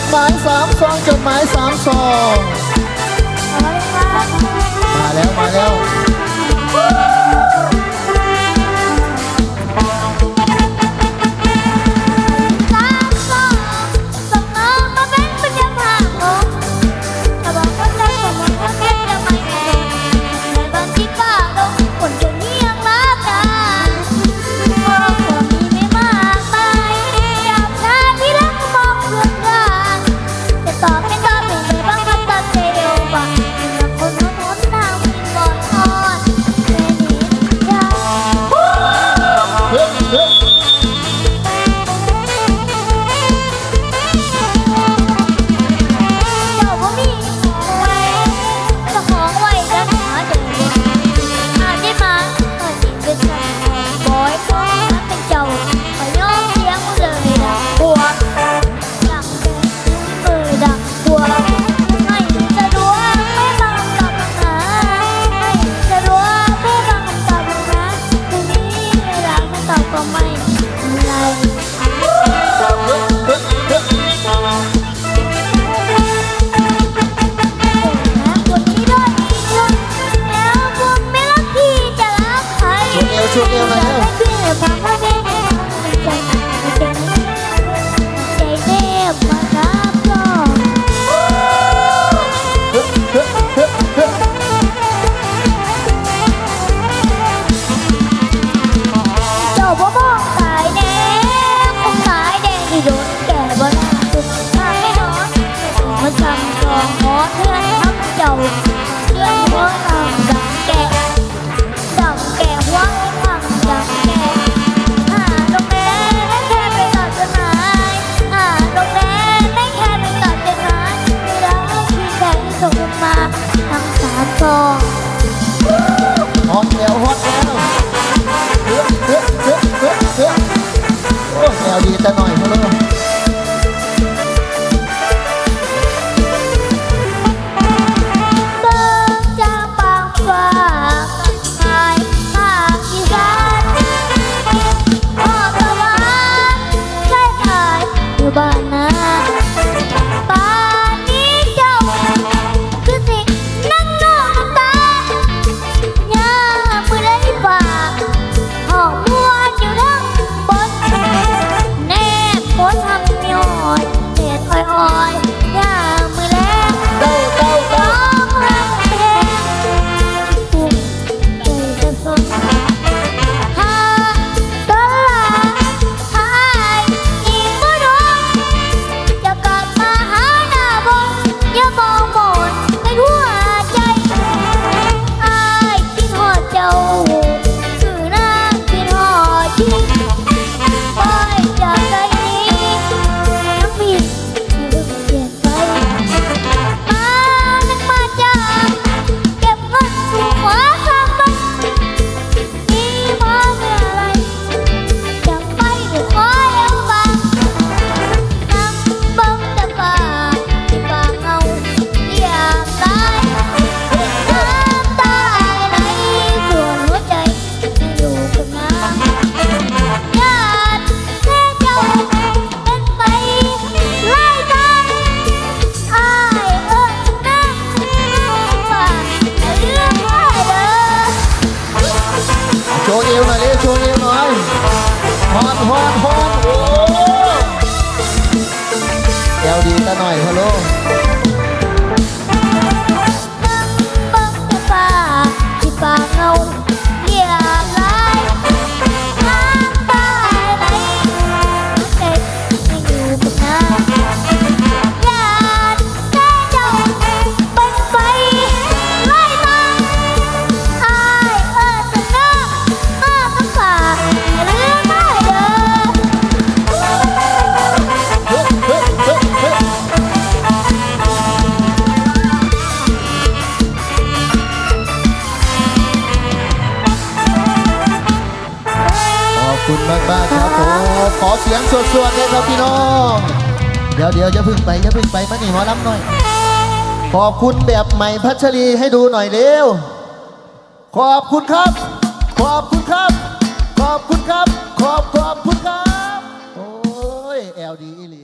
ดหมายสามซองจดหมายสามซอง มาแล้วมาแล้ว banana. อยดิช่วยหน่อยฮอนฮอนฮอนโอ้เอวดีตะหน่อยฮัลโหล โหขอเสียงสวดๆเลยครับพี่น้อง เดี๋ยวเดี๋ยวจะพึ่งไปจะพึ่งไปมาหนีหมอลำหน่อย ขอบคุณแบบใหม่พัชรีให้ดูหน่อยเร็ว ขอบคุณครับ ขอบคุณครับ ขอบคุณครับ ขอบขอบคุณครับ โอ้ยเอลดีอีหลี